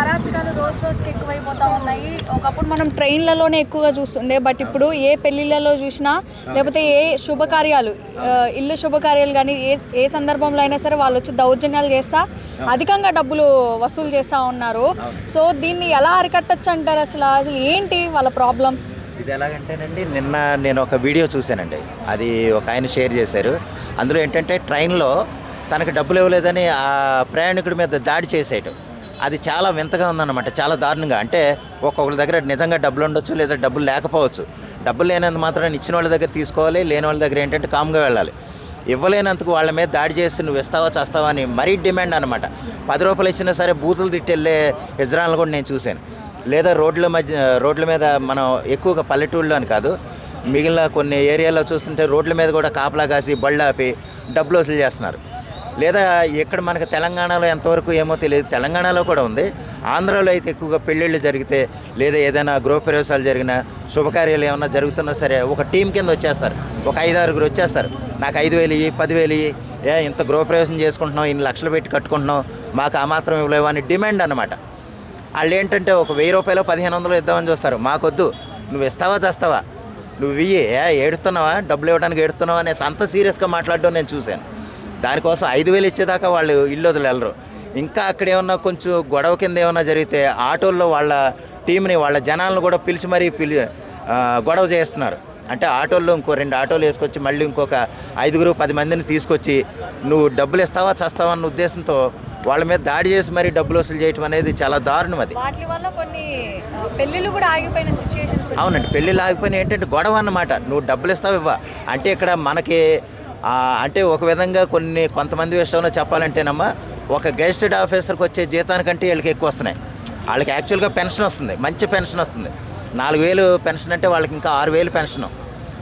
అరాచకాలు రోజు రోజుకి ఎక్కువైపోతా ఉన్నాయి. ఒకప్పుడు మనం ట్రైన్లలోనే ఎక్కువగా చూస్తుండే బట్ ఇప్పుడు ఏ పెళ్ళిళ్ళలో చూసినా లేకపోతే ఏ శుభకార్యాలు ఇల్లు శుభకార్యాలు కానీ ఏ ఏ సందర్భంలో అయినా సరే వాళ్ళు వచ్చి దౌర్జన్యాలు చేస్తా అధికంగా డబ్బులు వసూలు చేస్తూ ఉన్నారు. సో దీన్ని ఎలా అరికట్టచ్చు అంటారు అసలు? అసలు ఏంటి వాళ్ళ ప్రాబ్లం? ఇది ఎలాగంటేనండి నిన్న నేను ఒక వీడియో చూశానండి. అది ఒక ఆయన షేర్ చేశారు. అందులో ఏంటంటే ట్రైన్లో తనకి డబ్బులు ఇవ్వలేదని ఆ ప్రయాణికుడి మీద దాడి చేసేయటం. అది చాలా వింతగా ఉందన్నమాట చాలా దారుణంగా. అంటే ఒక్కొక్కరి దగ్గర నిజంగా డబ్బులు ఉండొచ్చు లేదా డబ్బులు లేకపోవచ్చు. డబ్బులు లేనంత మాత్రం ఇచ్చిన వాళ్ళ దగ్గర తీసుకోవాలి లేని వాళ్ళ దగ్గర ఏంటంటే కామ్గా వెళ్ళాలి. ఇవ్వలేనందుకు వాళ్ళ మీద దాడి చేసి నువ్వు ఇస్తావా చేస్తావా అని మరీ డిమాండ్ అనమాట పది రూపాయలు ఇచ్చినా సరే బూతులు తిట్టెళ్ళే యజమానులు కూడా నేను చూశాను. లేదా రోడ్ల మధ్య రోడ్ల మీద మనం ఎక్కువగా పల్లెటూళ్ళు అని కాదు మిగిలిన కొన్ని ఏరియాలో చూస్తుంటే రోడ్ల మీద కూడా కాపలా కాసి బళ్ళు ఆపి డబ్బులు వసూలు చేస్తున్నారు. లేదా ఇక్కడ మనకు తెలంగాణలో ఎంతవరకు ఏమో తెలియదు. తెలంగాణలో కూడా ఉంది. ఆంధ్రాలో అయితే ఎక్కువగా పెళ్ళిళ్ళు జరిగితే లేదా ఏదైనా గృహప్రవేశాలు జరిగినా శుభకార్యాలు ఏమైనా జరుగుతున్నా సరే ఒక టీం కింద వచ్చేస్తారు. ఒక ఐదు ఆరుగురు వచ్చేస్తారు. నాకు ఐదు వేలు ఇవి పదివేలు ఏ ఇంత గృహప్రవేశం చేసుకుంటున్నాం ఇన్ని లక్షలు పెట్టి కట్టుకుంటున్నాం మాకు ఆ మాత్రం ఇవ్వలేవు అని డిమాండ్ అనమాట వాళ్ళు ఏంటంటే ఒక వెయ్యి రూపాయలు పదిహేను వందలు ఇద్దామని చూస్తారు. మాకొద్దు. నువ్వు ఇస్తావా చేస్తావా? నువ్వు ఇయ్యి. ఏ ఏడుతున్నావా? డబ్బులు ఇవ్వడానికి ఏడుతున్నావా? అనేసి అంత సీరియస్గా మాట్లాడడం నేను చూశాను. దానికోసం ఐదు వేలు ఇచ్చేదాకా వాళ్ళు ఇల్లు వదిలేరు ఇంకా అక్కడ ఏమన్నా కొంచెం గొడవ కింద ఏమన్నా జరిగితే ఆటోల్లో వాళ్ళ టీంని వాళ్ళ జనాలను కూడా పిలిచి మరీ పిలి గొడవ చేస్తున్నారు అంటే ఆటోల్లో ఇంకో రెండు ఆటోలు వేసుకొచ్చి మళ్ళీ ఇంకొక ఐదుగురు పది మందిని తీసుకొచ్చి నువ్వు డబ్బులు ఇస్తావా చేస్తావా అన్న ఉద్దేశంతో వాళ్ళ మీద దాడి చేసి మరీ డబ్బులు వసూలు చేయటం అనేది చాలా దారుణం అది. పెళ్ళిళ్ళు కూడా ఆగిపోయిన అవునండి పెళ్ళి లాగిపోయిన ఏంటంటే గొడవ అన్నమాట. నువ్వు డబ్బులు ఇస్తావు ఇవ్వ. అంటే ఇక్కడ మనకి అంటే ఒక విధంగా కొన్ని కొంతమంది విషయంలో చెప్పాలంటేనమ్మా ఒక గెస్టెడ్ ఆఫీసర్కి వచ్చే జీతానికంటే వీళ్ళకి ఎక్కువ వస్తున్నాయి. వాళ్ళకి యాక్చువల్గా పెన్షన్ వస్తుంది మంచి పెన్షన్ వస్తుంది. నాలుగు వేలు పెన్షన్ అంటే వాళ్ళకి ఇంకా ఆరు వేలు పెన్షన్.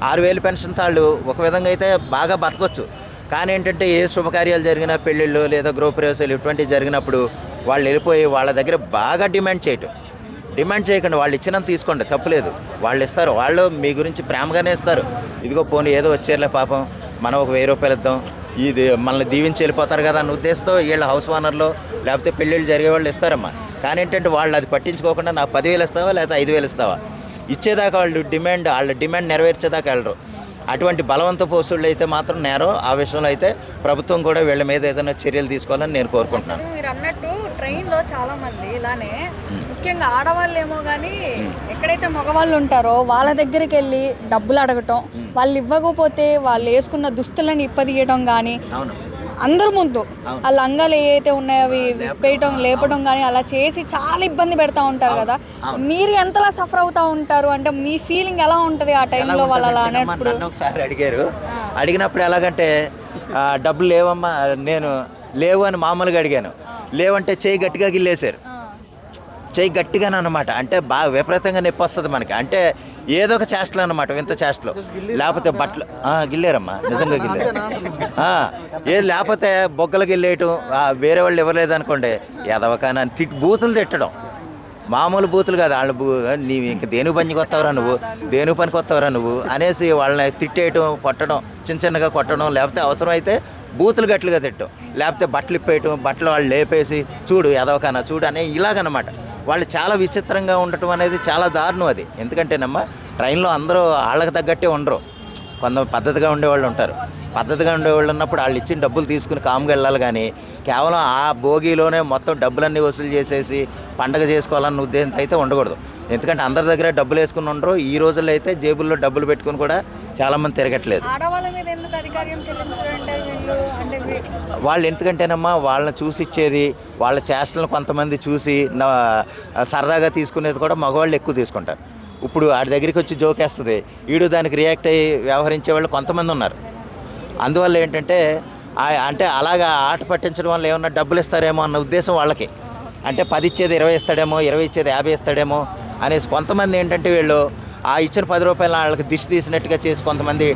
ఆరు వేలు పెన్షన్తో వాళ్ళు ఒక విధంగా అయితే బాగా బతకొచ్చు. కానీ ఏంటంటే ఏ శుభకార్యాలు జరిగినా పెళ్ళిళ్ళు లేదా గృహప్రవేశాలు ఇటువంటివి జరిగినప్పుడు వాళ్ళు వెళ్ళిపోయి వాళ్ళ దగ్గర బాగా డిమాండ్ చేయటం. డిమాండ్ చేయకండి వాళ్ళు ఇచ్చినంత తీసుకోండి తప్పులేదు. వాళ్ళు ఇస్తారు వాళ్ళు మీ గురించి ప్రేమగానే ఇస్తారు. ఇదిగో పోనీ ఏదో వచ్చేర్లే పాపం. మనం ఒక వెయ్యి రూపాయలు ఇద్దాం. ఇది మనల్ని దీవించి వెళ్ళిపోతారు కదా అన్న ఉద్దేశంతో వీళ్ళ హౌస్ ఓనర్లో లేకపోతే పెళ్ళిళ్ళు జరిగే వాళ్ళు ఇస్తారమ్మా. కానీ ఏంటంటే వాళ్ళు అది పట్టించుకోకుండా నాకు పదివేలు ఇస్తావా లేకపోతే ఐదు వేలు ఇస్తావా? ఇచ్చేదాకా వాళ్ళు డిమాండ్ వాళ్ళ డిమాండ్ నెరవేర్చేదాకా వెళ్ళరు. అటువంటి బలవంత పోసుళ్ళు అయితే మాత్రం నేరం ఆ విషయంలో అయితే ప్రభుత్వం కూడా వీళ్ళ మీద ఏదైనా చర్యలు తీసుకోవాలని నేను కోరుకుంటున్నాను. మీరు అన్నట్టు ట్రైన్లో చాలా మంది ఇలానే ముఖ్యంగా ఆడవాళ్ళు ఏమో కానీ ఎక్కడైతే మగవాళ్ళు ఉంటారో వాళ్ళ దగ్గరికి వెళ్ళి డబ్బులు అడగటం వాళ్ళు ఇవ్వకపోతే వాళ్ళు వేసుకున్న దుస్తులను ఇప్పదీయడం కానీ అవును. అందరి ముందు. ఆ లంగాలు ఏవైతే ఉన్నాయో అవి విప్పేయటం లేపడం కానీ అలా చేసి చాలా ఇబ్బంది పెడతా ఉంటారు కదా. మీరు ఎంతలా సఫర్ అవుతా ఉంటారు? అంటే మీ ఫీలింగ్ ఎలా ఉంటుంది ఆ టైంలో వాళ్ళు అలా అనేప్పుడు ఒకసారి అడిగారు. అడిగినప్పుడు ఎలాగంటే డబ్బులు లేవమ్మా నేను లేవు అని మామూలుగా అడిగాను. లేవంటే చేయి గట్టిగా గిల్లేశారు. చేయి గట్టిగానే అనమాట అంటే బాగా విపరీతంగా నొప్పి వస్తుంది మనకి. అంటే ఏదో ఒక చేష్టలు అనమాట వింత చేష్టలు. లేకపోతే బట్టలు గిల్లారమ్మా. నిజంగా గిల్లారు. ఏది లేకపోతే బొగ్గలు గిల్లేయటం వేరే వాళ్ళు ఇవ్వలేదు అనుకోండి ఎదవకాన తిట్టి బూతులు తిట్టడం. మామూలు బూతులు కాదు. వాళ్ళు నీవు ఇంక దేని పనికి వస్తావురా నువ్వు? దేని పనికి వస్తావురా నువ్వు? అనేసి వాళ్ళని తిట్టేయటం కొట్టడం చిన్న చిన్నగా కొట్టడం లేకపోతే అవసరమైతే బూతులు గట్లుగా తిట్టడం లేకపోతే బట్టలు ఇప్పేయటం బట్టలు వాళ్ళు లేపేసి చూడు ఎదవకాన చూడు అనే ఇలాగనమాట. వాళ్ళు చాలా విచిత్రంగా ఉండటం అనేది చాలా దారుణం అది. ఎందుకంటేనమ్మా ట్రైన్లో అందరూ వాళ్ళకి తగ్గట్టే ఉండరు. కొంత పద్ధతిగా ఉండేవాళ్ళు ఉంటారు. పద్ధతిగా ఉండేవాళ్ళు ఉన్నప్పుడు వాళ్ళు ఇచ్చిన డబ్బులు తీసుకుని కామ్గా వెళ్ళాలి కానీ కేవలం ఆ భోగిలోనే మొత్తం డబ్బులన్నీ వసూలు చేసేసి పండగ చేసుకోవాలన్న ఉద్దేశంతో అయితే ఉండకూడదు. ఎందుకంటే అందరి దగ్గర డబ్బులు వేసుకుని ఉండరు. ఈ రోజుల్లో అయితే జేబుల్లో డబ్బులు పెట్టుకుని కూడా చాలామంది తిరగట్లేదు. వీళ్ళు ఎందుకంటేనమ్మా వాళ్ళని చూసి ఇచ్చేది వాళ్ళ చేష్టలను కొంతమంది చూసి సరదాగా తీసుకునేది కూడా మగవాళ్ళు ఎక్కువ తీసుకుంటారు. ఇప్పుడు ఆడి దగ్గరికి వచ్చి జోకేస్తుంది. వీడు దానికి రియాక్ట్ అయ్యి వ్యవహరించే వాళ్ళు కొంతమంది ఉన్నారు. అందువల్ల ఏంటంటే అంటే అలాగా ఆట పట్టించడం వల్ల ఏమన్నా డబ్బులు ఇస్తారేమో అన్న ఉద్దేశం వాళ్ళకి. అంటే పది ఇచ్చేది ఇరవై ఇస్తాడేమో ఇరవై ఇచ్చేది యాభై ఇస్తాడేమో అనేసి కొంతమంది ఏంటంటే వీళ్ళు ఆ ఇచ్చిన పది రూపాయలు వాళ్ళకి దిష్టి తీసినట్టుగా చేసి కొంతమంది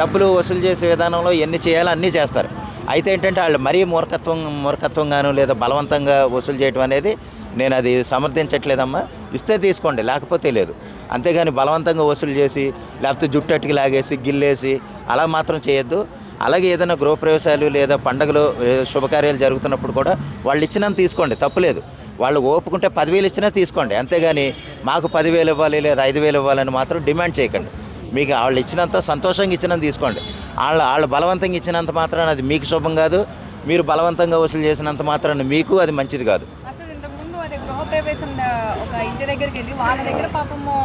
డబ్బులు వసూలు చేసే విధానంలో ఎన్ని చేయాలో అన్నీ చేస్తారు. అయితే ఏంటంటే వాళ్ళు మరీ మూర్ఖత్వం మూర్ఖత్వంగాను లేదా బలవంతంగా వసూలు చేయడం అనేది నేను అది సమర్థించట్లేదమ్మా. ఇస్తే తీసుకోండి లేకపోతే లేదు. అంతేగాని బలవంతంగా వసూలు చేసి లేకపోతే జుట్టట్టుకి లాగేసి గిల్లేసి అలా మాత్రం చేయొద్దు. అలాగే ఏదైనా గృహప్రవేశాలు లేదా పండగలు శుభకార్యాలు జరుగుతున్నప్పుడు కూడా వాళ్ళు ఇచ్చినంత తీసుకోండి తప్పులేదు. వాళ్ళు ఓపుకుంటే పదివేలు ఇచ్చినా తీసుకోండి. అంతేగాని మాకు పదివేలు ఇవ్వాలి లేదా ఐదు వేలు ఇవ్వాలని మాత్రం డిమాండ్ చేయకండి. మీకు వాళ్ళు ఇచ్చినంత సంతోషంగా ఇచ్చినంత తీసుకోండి. వాళ్ళ వాళ్ళు బలవంతంగా ఇచ్చినంత మాత్రాన అది మీకు శుభం కాదు. మీరు బలవంతంగా వసూలు చేసినంత మాత్రాన మీకు అది మంచిది కాదు. ఇంతకుముందు అదే గృహప్రవేశం ఒక ఇంటి దగ్గరికి వెళ్ళి వాళ్ళ దగ్గర పాపము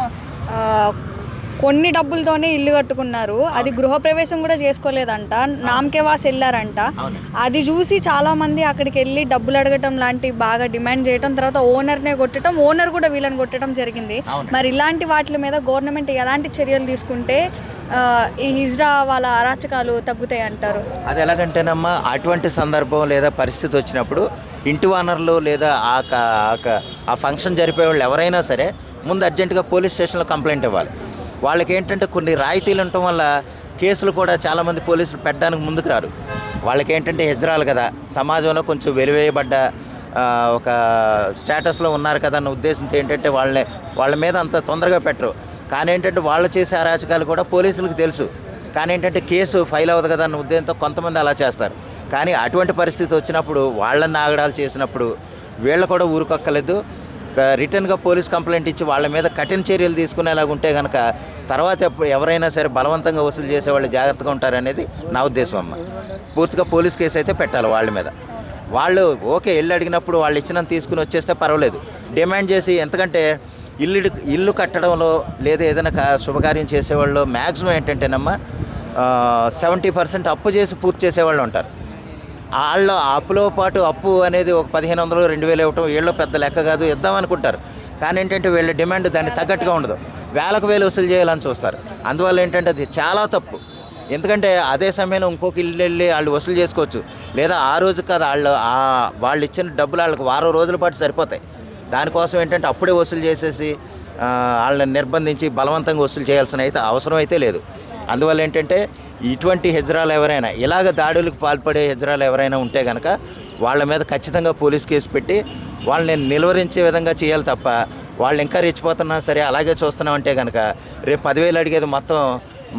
కొన్ని డబ్బులతోనే ఇల్లు కట్టుకున్నారు. అది గృహప్రవేశం కూడా చేసుకోలేదంట. నామకే వాసి వెళ్ళారంట. అది చూసి చాలా మంది అక్కడికి వెళ్ళి డబ్బులు అడగటం లాంటి బాగా డిమాండ్ చేయటం తర్వాత ఓనర్నే కొట్టడం ఓనర్ కూడా వీళ్ళని కొట్టడం జరిగింది. మరి ఇలాంటి వాటి మీద గవర్నమెంట్ ఎలాంటి చర్యలు తీసుకుంటే ఈ హిజ్రా వాళ్ళ అరాచకాలు తగ్గుతాయి అంటారు? అది ఎలాగంటేనమ్మా అటువంటి సందర్భం లేదా పరిస్థితి వచ్చినప్పుడు ఇంటి ఓనర్లు లేదా ఆ ఆ ఫంక్షన్ జరిపే వాళ్ళు ఎవరైనా సరే ముందు అర్జెంటుగా పోలీస్ స్టేషన్లో కంప్లైంట్ ఇవ్వాలి. వాళ్ళకి ఏంటంటే కొన్ని రాయితీలు ఉండటం వల్ల కేసులు కూడా చాలామంది పోలీసులు పెట్టడానికి ముందుకు రారు. వాళ్ళకి ఏంటంటే హెజ్రాలు కదా సమాజంలో కొంచెం వెలివేయబడ్డ ఒక స్టేటస్లో ఉన్నారు కదా అన్న ఉద్దేశంతో ఏంటంటే వాళ్ళని వాళ్ళ మీద అంత తొందరగా పెట్టరు. కానీ ఏంటంటే వాళ్ళు చేసే అరాచకాలు కూడా పోలీసులకు తెలుసు. కానీ ఏంటంటే కేసు ఫైల్ అవ్వదు కదా అన్న ఉద్దేశంతో కొంతమంది అలా చేస్తారు. కానీ అటువంటి పరిస్థితి వచ్చినప్పుడు వాళ్ళని ఆగడాలు చేసినప్పుడు వీళ్ళు కూడా ఊరుకొక్కలేదు. రిటర్న్గా పోలీస్ కంప్లైంట్ ఇచ్చి వాళ్ళ మీద కఠిన చర్యలు తీసుకునేలాగా ఉంటే కనుక తర్వాత ఎవరైనా సరే బలవంతంగా వసూలు చేసే వాళ్ళు జాగ్రత్తగా ఉంటారనేది నా ఉద్దేశం అమ్మ. పూర్తిగా పోలీస్ కేసు అయితే పెట్టాలి వాళ్ళ మీద. వాళ్ళు ఓకే ఇల్లు అడిగినప్పుడు వాళ్ళు ఇచ్చినంత తీసుకుని వచ్చేస్తే పర్వాలేదు. డిమాండ్ చేసి ఎందుకంటే ఇల్లు ఇల్లు కట్టడంలో లేదా ఏదైనా కా- శుభకార్యం చేసేవాళ్ళు మ్యాక్సిమం ఏంటంటేనమ్మా సెవెంటీ పర్సెంట్ అప్పు చేసి పూర్తి చేసేవాళ్ళు ఉంటారు. వాళ్ళ అప్పులో పాటు అప్పు అనేది ఒక పదిహేను వందలు రెండు వేలు ఇవ్వటం వీళ్ళు పెద్ద లెక్క కాదు ఇద్దాం అనుకుంటారు. కానీ ఏంటంటే వీళ్ళ డిమాండ్ దానికి తగ్గట్టుగా ఉండదు. వేలకు వేలు వసూలు చేయాలని చూస్తారు. అందువల్ల ఏంటంటే అది చాలా తప్పు. ఎందుకంటే అదే సమయంలో ఇంకొక ఇల్లు వెళ్ళి వాళ్ళు వసూలు చేసుకోవచ్చు. లేదా ఆ రోజు కాదు వాళ్ళు వాళ్ళు ఇచ్చిన డబ్బులు వాళ్ళకి వారం రోజుల పాటు సరిపోతాయి. దానికోసం ఏంటంటే అప్పుడే వసూలు చేసేసి వాళ్ళని నిర్బంధించి బలవంతంగా వసూలు చేయాల్సిన అయితే అవసరం అయితే లేదు. అందువల్ల ఏంటంటే ఇటువంటి హెజ్రాలు ఎవరైనా ఇలాగ దాడులకు పాల్పడే హెజ్రాలు ఎవరైనా ఉంటే కనుక వాళ్ళ మీద ఖచ్చితంగా పోలీస్ కేసు పెట్టి వాళ్ళని నిలువరించే విధంగా చేయాలి తప్ప వాళ్ళు ఇంకా రెచ్చిపోతున్నా సరే అలాగే చూస్తున్నాం అంటే కనుక రేపు పదివేలు అడిగేది మొత్తం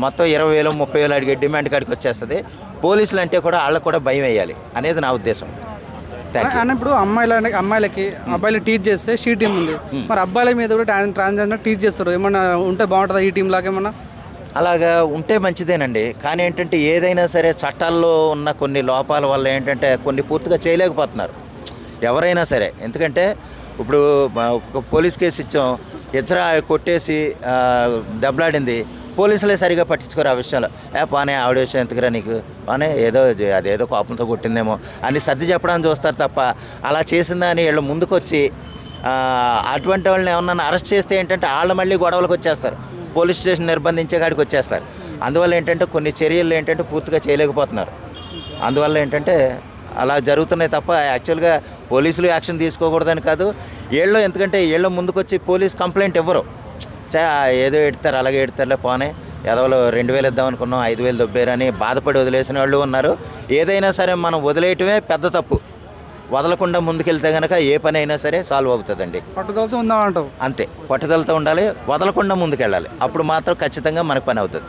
మొత్తం ఇరవై వేలు ముప్పై వేలు అడిగే డిమాండ్ కాడికి వచ్చేస్తుంది. పోలీసులు అంటే కూడా వాళ్ళకు కూడా భయం వేయాలి అనేది నా ఉద్దేశం. అన్నప్పుడు అమ్మాయిల అమ్మాయిలకి అబ్బాయిలు టీచ్ చేస్తే షీ టీం ఉంది. మరి అబ్బాయిల మీద కూడా ట్రాన్ ట్రాన్స్జెండర్ టీచ్ చేస్తారు. ఏమన్నా ఉంటే బాగుంటుందా ఈ టీం లాగా ఏమన్నా? అలాగా ఉంటే మంచిదేనండి. కానీ ఏంటంటే ఏదైనా సరే చట్టాల్లో ఉన్న కొన్ని లోపాల వల్ల ఏంటంటే కొన్ని పూర్తిగా చేయలేకపోతున్నారు. ఎవరైనా సరే. ఎందుకంటే ఇప్పుడు ఒక పోలీస్ కేసు ఇచ్చాం. ఇద్దరు కొట్టేసి దెబ్బలాడింది. పోలీసులే సరిగా పట్టించుకోరు ఆ విషయంలో. ఏ పానే ఆవిడ విషయం ఎందుకురా నీకు? అనే ఏదో అదేదో కోపంతో కొట్టిందేమో అని సర్ది చెప్పడానికి చూస్తారు తప్ప అలా చేసిందా అని వీళ్ళు ముందుకొచ్చి అటువంటి వాళ్ళని ఏమన్నా అరెస్ట్ చేస్తే ఏంటంటే వాళ్ళు మళ్ళీ గొడవలకు వచ్చేస్తారు. పోలీస్ స్టేషన్ నిర్బంధించే కాడికి వచ్చేస్తారు. అందువల్ల ఏంటంటే కొన్ని చర్యలు ఏంటంటే పూర్తిగా చేయలేకపోతున్నారు. అందువల్ల ఏంటంటే అలా జరుగుతున్నాయి తప్ప యాక్చువల్గా పోలీసులు యాక్షన్ తీసుకోకూడదని కాదు. వీళ్ళు ఎందుకంటే వీళ్ళు ముందుకొచ్చి పోలీస్ కంప్లైంట్ ఇవ్వరు. చా ఏదో ఎడతారు అలాగే ఎడతారులే పోనే. ఎదవలో రెండు వేలు ఇద్దాం అనుకున్నాం ఐదు వేలు దొబ్బేరని బాధపడి వదిలేసిన వాళ్ళు ఉన్నారు. ఏదైనా సరే మనం వదిలేయటమే పెద్ద తప్పు. వదలకుండా ముందుకెళ్తే కనుక ఏ పని అయినా సరే సాల్వ్ అవుతుందండి. పట్టుదలతో ఉందాం అంటావు అంతే పట్టుదలతో ఉండాలి వదలకుండా ముందుకెళ్ళాలి. అప్పుడు మాత్రం ఖచ్చితంగా మనకు పని అవుతుంది.